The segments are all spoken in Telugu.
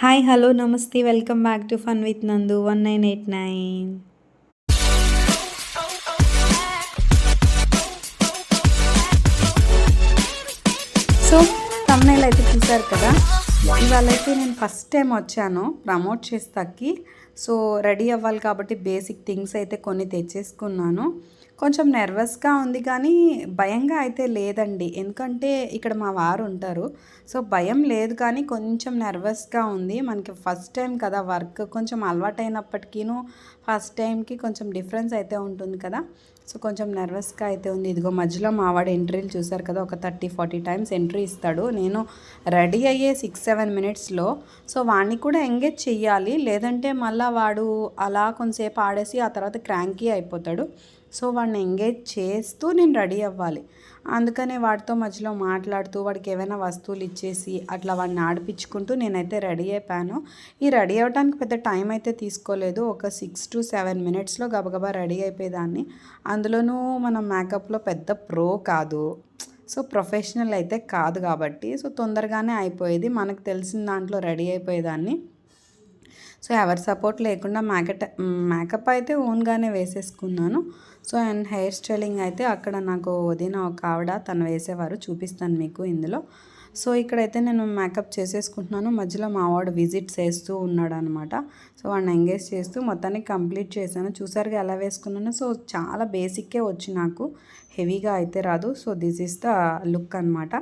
Hi hello namaste welcome back to fun with Nandu one nine eight nine. So thumbnail అయితే చూసారు కదా? ఇవాళ అయితే నేను ఫస్ట్ టైం వచ్చాను ప్రమోట్ చేస్తాకి. సో రెడీ అవ్వాలి కాబట్టి బేసిక్ థింగ్స్ అయితే కొన్ని తెచ్చేసుకున్నాను. కొంచెం నర్వస్గా ఉంది కానీ భయంగా అయితే లేదండి. ఎందుకంటే ఇక్కడ మా వారు ఉంటారు. సో భయం లేదు కానీ కొంచెం నర్వస్గా ఉంది. మనకి ఫస్ట్ టైం కదా వర్క్ కొంచెం అలవాటైనప్పటికీను ఫస్ట్ టైంకి కొంచెం డిఫరెన్స్ అయితే ఉంటుంది కదా. సో కొంచెం నర్వస్గా అయితే ఉంది. ఇదిగో మధ్యలో మా వాడు ఎంట్రీలు చూశారు కదా. ఒక థర్టీ ఫార్టీ టైమ్స్ ఎంట్రీ ఇస్తాడు. నేను రెడీ అయ్యే సిక్స్ సెవెన్ మినిట్స్లో సో వాడిని కూడా ఎంగేజ్ చెయ్యాలి. లేదంటే మళ్ళీ వాడు అలా కొంతసేపు ఆడేసి ఆ తర్వాత క్రాంకీ అయిపోతాడు. సో వాడిని ఎంగేజ్ చేస్తూ నేను రెడీ అవ్వాలి. అందుకనే వాడితో మధ్యలో మాట్లాడుతూ వాడికి ఏమైనా వస్తువులు ఇచ్చేసి అట్లా వాడిని ఆడిపించుకుంటూ నేనైతే రెడీ అయిపోయాను. ఈ రెడీ అవ్వడానికి పెద్ద టైం అయితే తీసుకోలేదు. ఒక సిక్స్ టు సెవెన్ మినిట్స్లో గబగబా రెడీ అయిపోయేదాన్ని. అందులోనూ మనం మేకప్లో పెద్ద ప్రో కాదు. సో ప్రొఫెషనల్ అయితే కాదు కాబట్టి సో తొందరగానే అయిపోయేది. మనకు తెలిసిన దాంట్లో రెడీ అయిపోయేదాన్ని. సో ఎవరి సపోర్ట్ లేకుండా మేకట మేకప్ అయితే ఓన్గానే వేసేసుకున్నాను. సో అండ్ హెయిర్ స్టైలింగ్ అయితే అక్కడ నాకు వదిన ఒక ఆవిడ తను వేసేవారు చూపిస్తాను మీకు ఇందులో. సో ఇక్కడైతే నేను మేకప్ చేసేసుకుంటున్నాను. మధ్యలో మా వాడు విజిట్స్ వేస్తూ ఉన్నాడు అనమాట సో వాడిని ఎంగేజ్ చేస్తూ మొత్తానికి కంప్లీట్ చేశాను. చూసారుగా ఎలా వేసుకున్నాను? సో చాలా బేసిక్కే వచ్చి నాకు హెవీగా అయితే రాదు. So this is the look అనమాట.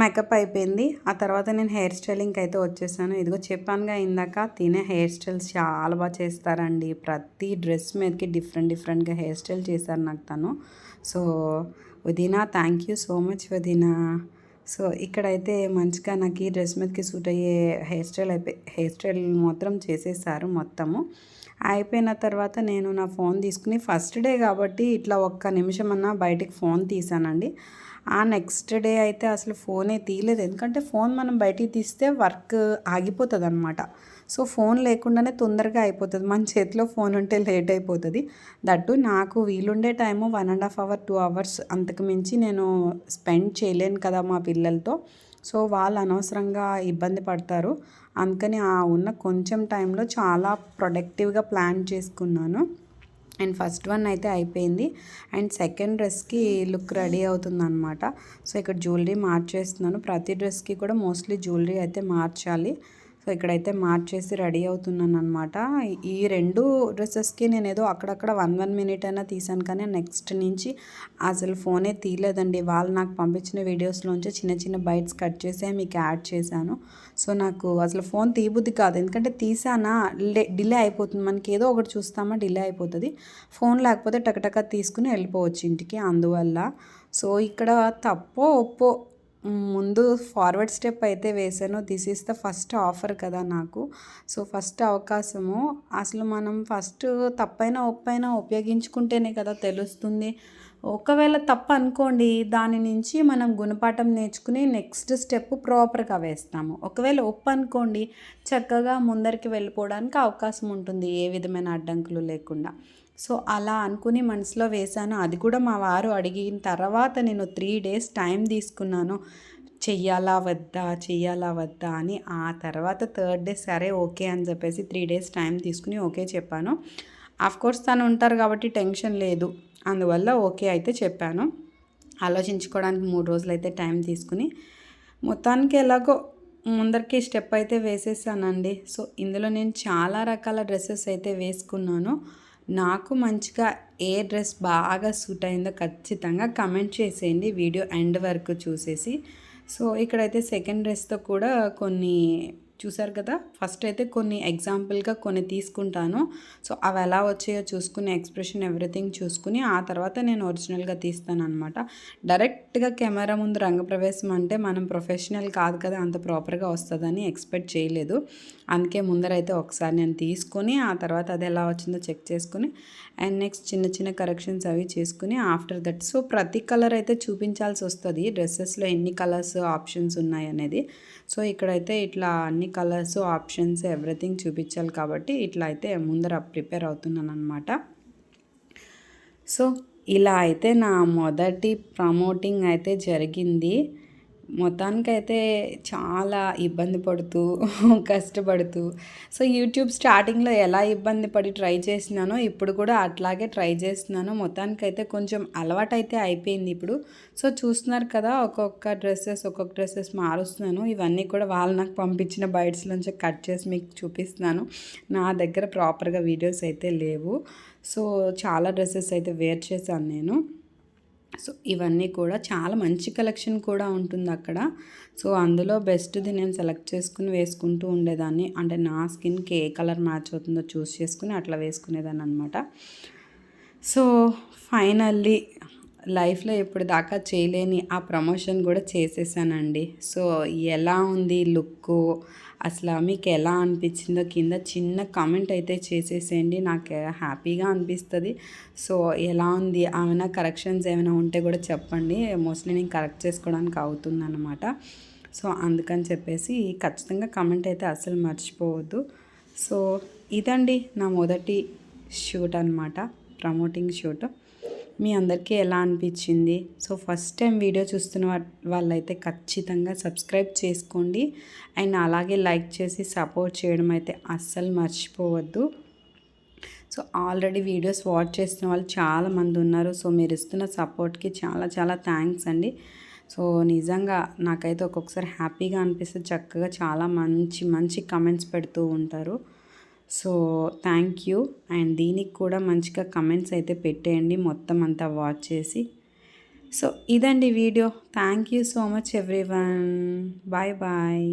మేకప్ అయిపోయింది. ఆ తర్వాత నేను హెయిర్ స్టైలింగ్కి అయితే వచ్చేసాను. ఇదిగో చెప్పానుగా ఇందాక తినే హెయిర్ స్టైల్స్ చాలా బాగా చేస్తారండి. ప్రతి డ్రెస్ మీదకి డిఫరెంట్ డిఫరెంట్గా హెయిర్ స్టైల్ చేశారు నాకు తను. సో వదినా థ్యాంక్ యూ సో మచ్ వదినా. సో ఇక్కడైతే మంచిగా నాకు ఈ డ్రెస్ మీదకి సూట్ అయ్యే హెయిర్ స్టైల్ అయిపోయి హెయిర్ స్టైల్ మాత్రం చేసేసారు మొత్తము. అయిపోయిన తర్వాత నేను నా ఫోన్ తీసుకుని ఫస్ట్ డే కాబట్టి ఇట్లా ఒక్క నిమిషం అన్నా బయటికి ఫోన్ తీసానండి. ఆ నెక్స్ట్ డే అయితే అసలు ఫోనే తీయలేదు. ఎందుకంటే ఫోన్ మనం బయటికి తీస్తే వర్క్ ఆగిపోతుంది అనమాట సో ఫోన్ లేకుండానే తొందరగా అయిపోతుంది. మన చేతిలో ఫోన్ ఉంటే లేట్ అయిపోతుంది. దట్టు నాకు వీలుండే time one and half hour two hours అంతకు మించి నేను స్పెండ్ చేయలేను కదా మా పిల్లలతో. సో వాళ్ళు అనవసరంగా ఇబ్బంది పడతారు. అందుకని ఆ ఉన్న కొంచెం టైంలో చాలా ప్రొడక్టివ్గా ప్లాన్ చేసుకున్నాను. అండ్ ఫస్ట్ వన్ అయితే అయిపోయింది. అండ్ సెకండ్ డ్రెస్కి లుక్ రెడీ అవుతుందన్నమాట. సో ఇక్కడ జ్యువెలరీ మార్చేస్తున్నాను. ప్రతి డ్రెస్కి కూడా మోస్ట్లీ జ్యువెలరీ అయితే మార్చాలి. సో ఇక్కడైతే మార్చేసి రెడీ అవుతున్నాను అనమాట ఈ రెండు డ్రెస్సెస్కి నేను ఏదో అక్కడక్కడ వన్ వన్ మినిట్ అయినా తీసాను కానీ నెక్స్ట్ నుంచి అసలు ఫోనే తీయలేదండి. వాళ్ళు నాకు పంపించిన వీడియోస్లోంచి చిన్న చిన్న బైట్స్ కట్ చేసే మీకు యాడ్ చేశాను. సో నాకు అసలు ఫోన్ తీయబుద్ది కాదు. ఎందుకంటే తీసానా డిలే అయిపోతుంది. మనకి ఏదో ఒకటి చూస్తామా డిలే అయిపోతుంది. ఫోన్ లేకపోతే టకటక తీసుకుని వెళ్ళిపోవచ్చు ఇంటికి. అందువల్ల సో ఇక్కడ తప్పో ఒప్పో ముందు ఫార్వర్డ్ స్టెప్ అయితే వేసాను this is the first offer కదా నాకు. సో ఫస్ట్ అవకాశము. అసలు మనం ఫస్ట్ తప్పైనా ఒప్పైనా ఉపయోగించుకుంటేనే కదా తెలుస్తుంది. ఒకవేళ తప్పు అనుకోండి దాని నుంచి మనం గుణపాఠం నేర్చుకుని నెక్స్ట్ స్టెప్ ప్రాపర్గా వేస్తాము. ఒకవేళ ఒప్పు అనుకోండి చక్కగా ముందరికి వెళ్ళిపోవడానికి అవకాశం ఉంటుంది. ఏ విధమైన అడ్డంకులు లేకుండా. సో అలా అనుకుని మనసులో వేశాను. అది కూడా మా వారు అడిగిన తర్వాత నేను త్రీ డేస్ టైం తీసుకున్నాను. చెయ్యాలా వద్దా? చెయ్యాలా వద్దా? అని ఆ తర్వాత థర్డ్ డే సరే ఓకే అని చెప్పేసి త్రీ డేస్ టైం తీసుకుని ఓకే చెప్పాను. కోర్స్ తను ఉంటారు కాబట్టి టెన్షన్ లేదు. అందువల్ల ఓకే అయితే చెప్పాను. ఆలోచించుకోవడానికి మూడు రోజులు అయితే టైం తీసుకుని మొత్తానికి ఎలాగో ముందరికి స్టెప్ అయితే వేసేసానండి. సో ఇందులో నేను చాలా రకాల డ్రెస్సెస్ అయితే వేసుకున్నాను. నాకు మంచిగా ఏ డ్రెస్ బాగా సూట్ అయిందో ఖచ్చితంగా కమెంట్ చేసేయండి. వీడియో ఎండ్ వరకు చూసేసి. సో ఇక్కడైతే సెకండ్ డ్రెస్తో కూడా కొన్ని చూసారు కదా? ఫస్ట్ అయితే కొన్ని ఎగ్జాంపుల్గా కొన్ని తీసుకుంటాను. సో అవి ఎలా వచ్చాయో చూసుకుని ఎక్స్ప్రెషన్ ఎవ్రీథింగ్ చూసుకుని ఆ తర్వాత నేను ఒరిజినల్గా తీస్తాను అనమాట డైరెక్ట్గా కెమెరా ముందు రంగప్రవేశం అంటే మనం ప్రొఫెషనల్ కాదు కదా అంత ప్రాపర్గా వస్తుందని ఎక్స్పెక్ట్ చేయలేదు. అందుకే ముందరైతే ఒకసారి నేను తీసుకొని ఆ తర్వాత అది ఎలా వచ్చిందో చెక్ చేసుకుని అండ్ నెక్స్ట్ చిన్న చిన్న కరెక్షన్స్ అవి చేసుకుని ఆఫ్టర్ దట్ సో ప్రతి కలర్ అయితే చూపించాల్సి వస్తుంది. డ్రెస్సెస్లో ఎన్ని కలర్స్ ఆప్షన్స్ ఉన్నాయి అనేది. సో ఇక్కడైతే ఇట్లా అన్ని కలర్స్ ఆప్షన్స్ ఎవ్రీథింగ్ చూపించాలి కాబట్టి ఇట్లా అయితే ముందర ప్రిపేర్ అవుతున్నాను అనమాట సో ఇలా అయితే నా మొదటి ప్రమోటింగ్ అయితే జరిగింది. మొత్తానికైతే చాలా ఇబ్బంది పడుతూ కష్టపడుతూ సో యూట్యూబ్ స్టార్టింగ్లో ఎలా ఇబ్బంది పడి ట్రై చేసినానో ఇప్పుడు కూడా అట్లాగే ట్రై చేస్తున్నాను. మొత్తానికైతే కొంచెం అలవాటైతే అయిపోయింది ఇప్పుడు. సో చూస్తున్నారు కదా ఒక్కొక్క డ్రెస్సెస్ ఒక్కొక్క డ్రెస్సెస్ మారుస్తున్నాను. ఇవన్నీ కూడా వాళ్ళు నాకు పంపించిన బైట్స్ నుంచి కట్ చేసి మీకు చూపిస్తున్నాను. నా దగ్గర ప్రాపర్గా వీడియోస్ అయితే లేవు. సో చాలా డ్రెస్సెస్ అయితే వేర్ చేశాను నేను. సో ఇవన్నీ కూడా చాలా మంచి కలెక్షన్ కూడా ఉంటుంది అక్కడ. సో అందులో బెస్ట్ది నేను సెలెక్ట్ చేసుకుని వేసుకుంటూ ఉండేదాన్ని. అంటే నా స్కిన్కి ఏ కలర్ మ్యాచ్ అవుతుందో చూస్ చేసుకుని అట్లా వేసుకునేదాన్ని అనమాట సో ఫైనల్లీ లైఫ్లో ఇప్పుడు దాకా చేయలేని ఆ ప్రమోషన్ కూడా చేసేసానండి. సో ఎలా ఉంది లుక్ అసలు మీకు ఎలా అనిపించిందో కింద చిన్న కామెంట్ అయితే చేసేసేయండి. నాకు హ్యాపీగా అనిపిస్తుంది. సో ఎలా ఉంది? ఏమైనా కరెక్షన్స్ ఏమైనా ఉంటే కూడా చెప్పండి. మోస్ట్లీ నేను కరెక్ట్ చేసుకోవడానికి అవుతుందన్నమాట. సో అందుకని చెప్పేసి ఖచ్చితంగా కమెంట్ అయితే అసలు మర్చిపోవద్దు. సో ఇదండి నా మొదటి షూట్ అనమాట ప్రమోటింగ్ షూట్ మీ అందరికీ ఎలా అనిపించింది? సో ఫస్ట్ టైం వీడియో చూస్తున్న వాళ్ళైతే ఖచ్చితంగా సబ్స్క్రైబ్ చేసుకోండి. అండ్ అలాగే లైక్ చేసి సపోర్ట్ చేయడం అయితే అస్సలు మర్చిపోవద్దు. సో ఆల్రెడీ వీడియోస్ వాచ్ చేస్తున్న వాళ్ళు చాలామంది ఉన్నారు. సో మీరు ఇస్తున్న సపోర్ట్కి చాలా చాలా థ్యాంక్స్ అండి. సో నిజంగా నాకైతే ఒక్కొక్కసారి హ్యాపీగా అనిపిస్తే చక్కగా చాలా మంచి మంచి కమెంట్స్ పెడుతూ ఉంటారు. So thank you. అండ్ దీనికి కూడా మంచిగా కమెంట్స్ అయితే పెట్టేయండి. మొత్తం అంతా వాచ్ చేసి. సో ఇదండి video. Thank you so much everyone bye bye.